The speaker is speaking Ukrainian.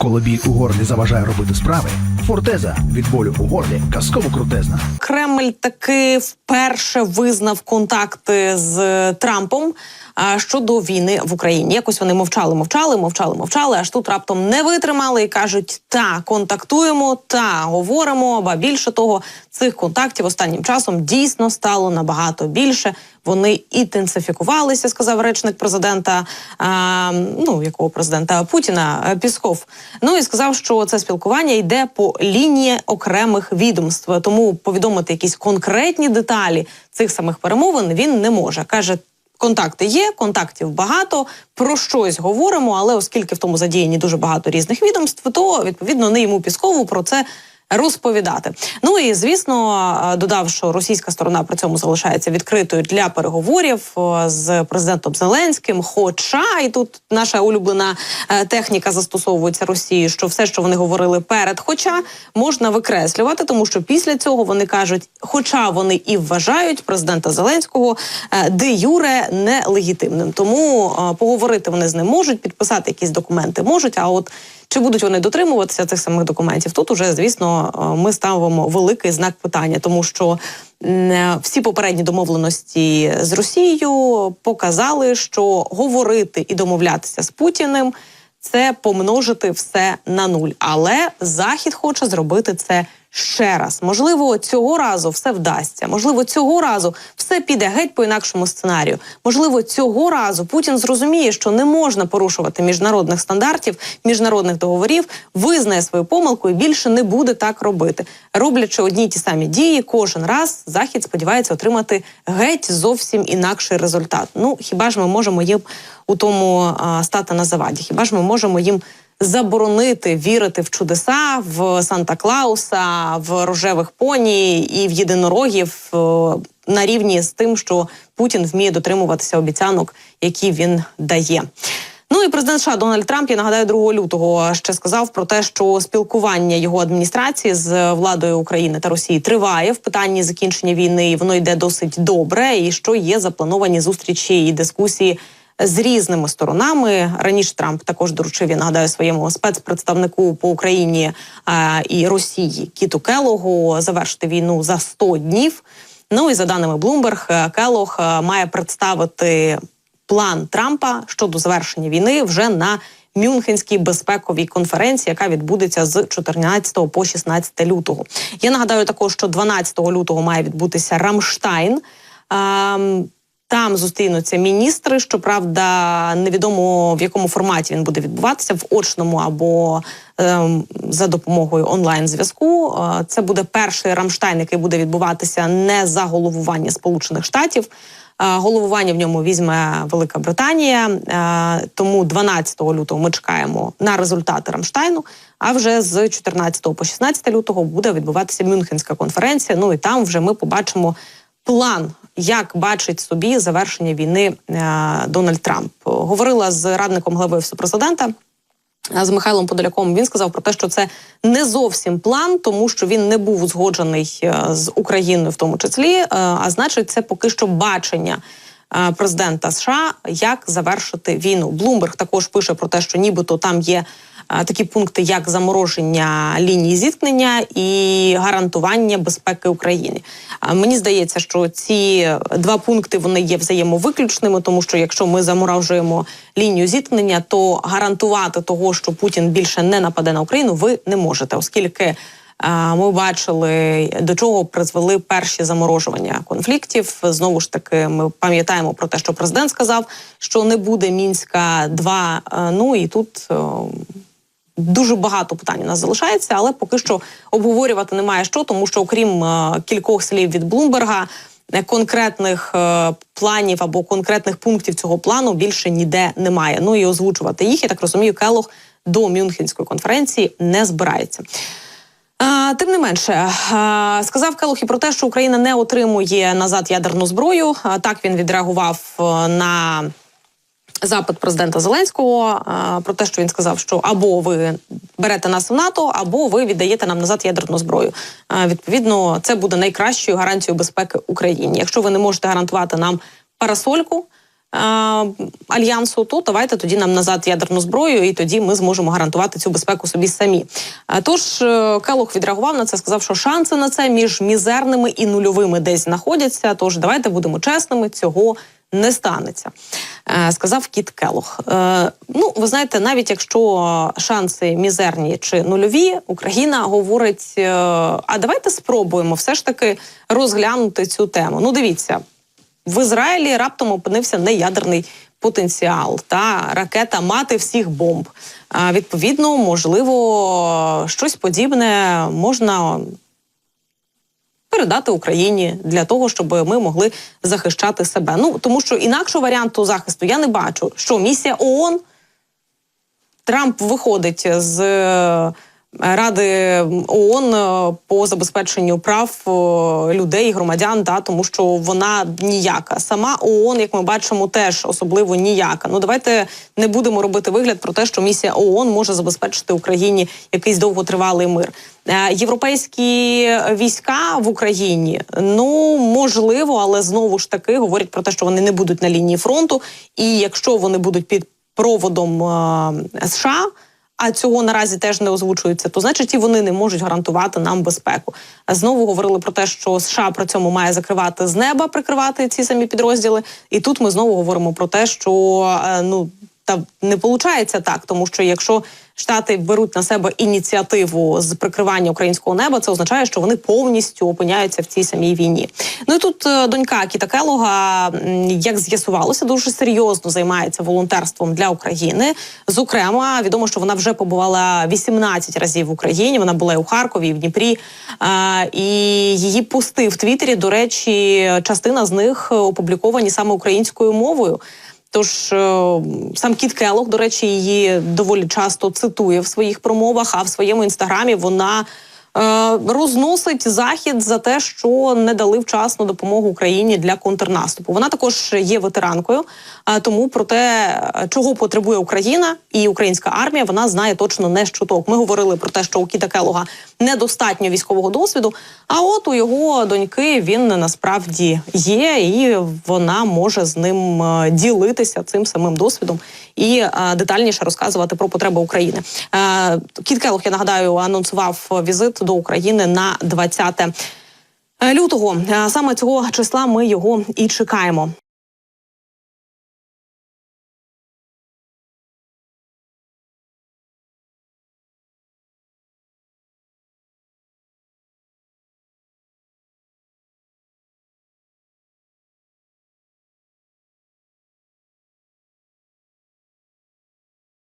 Коли біль у горлі заважає робити справи, фортеза від болю у горлі казково крутезна. Кремль таки вперше визнав контакти з Трампом а, щодо війни в Україні. Якось вони мовчали, мовчали, мовчали, мовчали. Аж тут раптом не витримали і кажуть: та контактуємо, та говоримо. Ба більше того, цих контактів останнім часом дійсно стало набагато більше. Вони інтенсифікувалися, сказав речник президента. А, ну якого президента Путіна е, Пісков. Ну і сказав, що це спілкування йде по лінії окремих відомств. Тому повідомити якісь конкретні деталі цих самих перемовин він не може. каже. Контакти є, контактів багато, про щось говоримо, але оскільки в тому задіяні дуже багато різних відомств, то відповідно не йому Піскову про це розповідати. Ну і звісно, додав, що російська сторона при цьому залишається відкритою для переговорів е, з президентом Зеленським. Хоча і тут наша улюблена е, техніка застосовується Росії, що все, що вони говорили перед, хоча можна викреслювати, тому що після цього вони кажуть, хоча вони і вважають президента Зеленського е, де юре нелегітимним. Тому е, поговорити вони з ним можуть, підписати якісь документи можуть. А от чи будуть вони дотримуватися цих самих документів? Тут уже звісно е, ми ставимо великий знак питання, тому що е, всі попередні домовленості з Росією показали, що говорити і домовлятися з Путіним це помножити все на нуль. Але Захід хоче зробити це ще раз. Можливо, цього разу все вдасться. Можливо, цього разу все піде геть по інакшому сценарію. Можливо, цього разу Путін зрозуміє, що не можна порушувати міжнародних стандартів, міжнародних договорів, визнає свою помилку і більше не буде так робити. Роблячи одні й ті самі дії, кожен раз захід сподівається отримати геть зовсім інакший результат. Ну хіба ж ми можемо їм у тому а, стати на заваді? Хіба ж ми можемо їм заборонити вірити в чудеса, в Санта Клауса, в рожевих поні і в єдинорогів е, на рівні з тим, що Путін вміє дотримуватися обіцянок, які він дає. Ну і президент США Дональд Трамп, я нагадаю, 2 лютого ще сказав про те, що спілкування його адміністрації з владою України та Росії триває в питанні закінчення війни. і Воно йде досить добре, і що є заплановані зустрічі і дискусії з різними сторонами. Раніше Трамп також доручив, я нагадаю, своєму спецпредставнику по Україні а, і Росії Кіту Келогу завершити війну за 100 днів. Ну і за даними Bloomberg, Келог е, має представити план Трампа щодо завершення війни вже на Мюнхенській безпековій конференції, яка відбудеться з 14 по 16 лютого. Я нагадаю також, що 12 лютого має відбутися Рамштайн. Там зустрінуться міністри. Щоправда, невідомо в якому форматі він буде відбуватися в очному або ем, за допомогою онлайн зв'язку. Е, це буде перший Рамштайн, який буде відбуватися не за головування Сполучених Штатів. Е, Головування в ньому візьме Велика Британія. Е, Тому 12 лютого ми чекаємо на результати Рамштайну. А вже з 14 по 16 лютого буде відбуватися Мюнхенська конференція. Ну і там вже ми побачимо план, як бачить собі завершення війни е, Дональд Трамп. Говорила з радником глави офісу президента. е, З Михайлом Подоляком він сказав про те, що це не зовсім план, тому що він не був узгоджений е, з Україною, в тому числі. А значить, це поки що бачення президента США, як завершити війну. Блумберг також пише про те, що нібито там є такі пункти, як замороження лінії зіткнення і гарантування безпеки України. Мені здається, що ці два пункти вони є взаємовиключними, тому що якщо ми заморожуємо лінію зіткнення, то гарантувати того, що Путін більше не нападе на Україну, ви не можете, оскільки. Ми бачили до чого призвели перші заморожування конфліктів. Знову ж таки, ми пам'ятаємо про те, що президент сказав, що не буде мінська 2 Ну і тут Дуже багато питань у нас залишається, але поки що обговорювати немає що, тому що окрім е, кількох слів від Блумберга, е, конкретних е, планів або конкретних пунктів цього плану більше ніде немає. Ну і озвучувати їх, я так розумію, Келох до Мюнхенської конференції не збирається. Тим не менше, сказав Келох і про те, що Україна не отримує назад ядерну зброю. Так він відреагував на запит президента Зеленського а, про те, що він сказав, що або ви берете нас в НАТО, або ви віддаєте нам назад ядерну зброю. А, відповідно, це буде найкращою гарантією безпеки Україні. Якщо ви не можете гарантувати нам парасольку. Альянсу, то давайте тоді нам назад ядерну зброю, і тоді ми зможемо гарантувати цю безпеку собі самі. Тож е, Келох відреагував на це, сказав, що шанси на це між мізерними і нульовими десь знаходяться. Тож давайте будемо чесними, цього не станеться. Е, Сказав Кіт Келох. Е, Ну, ви знаєте, навіть якщо шанси мізерні чи нульові, Україна говорить: а давайте спробуємо все ж таки розглянути цю тему. Ну, дивіться, в Ізраїлі раптом опинився неядерний потенціал та ракета мати всіх бомб. А, відповідно, можливо, щось подібне можна передати Україні для того, щоб ми могли захищати себе. Ну тому що інакшого варіанту захисту я не бачу. Що місія ООН Трамп виходить з Ради ООН е, по забезпеченню прав е, людей, громадян, да, тому що вона ніяка. Сама ООН, як ми бачимо, теж особливо ніяка. Ну давайте не будемо робити вигляд про те, що місія ООН може забезпечити Україні якийсь довготривалий мир. Е, Європейські війська в Україні, ну можливо, але знову ж таки говорять про те, що вони не будуть на лінії фронту, і якщо вони будуть під проводом США. А цього наразі теж не озвучується, то значить і вони не можуть гарантувати нам безпеку. Знову говорили про те, що США при цьому має закривати з неба, прикривати ці самі підрозділи. І тут ми знову говоримо про те, що е, ну та не виходить так, тому що якщо Штати беруть на себе ініціативу з прикривання українського неба, це означає, що вони повністю опиняються в цій самій війні. Ну і тут е, донька Кіта Келога, як з'ясувалося, дуже серйозно займається волонтерством для України. Зокрема, відомо, що вона вже побувала 18 разів в Україні. Вона була і у Харкові, і в Дніпрі. Е, І її пости в Твіттері, до речі, частина з них опубліковані саме українською мовою. Тож е, сам Кіт Келох, до речі, її доволі часто цитує в своїх промовах, а в своєму інстаграмі вона. Е, Розносить захід за те, що не дали вчасну допомогу Україні для контрнаступу. Вона також є ветеранкою, а тому про те, е, чого потребує Україна і українська армія, вона знає точно не з чуток. Ми говорили про те, що у Кіта Келога недостатньо військового досвіду. А от у його доньки він насправді є, і вона може з ним е, ділитися цим самим досвідом і е, детальніше розказувати про потреби України. Е, Кіт Келох, я нагадаю, анонсував візит до України на 20 лютого. Е, Саме цього числа ми його і чекаємо.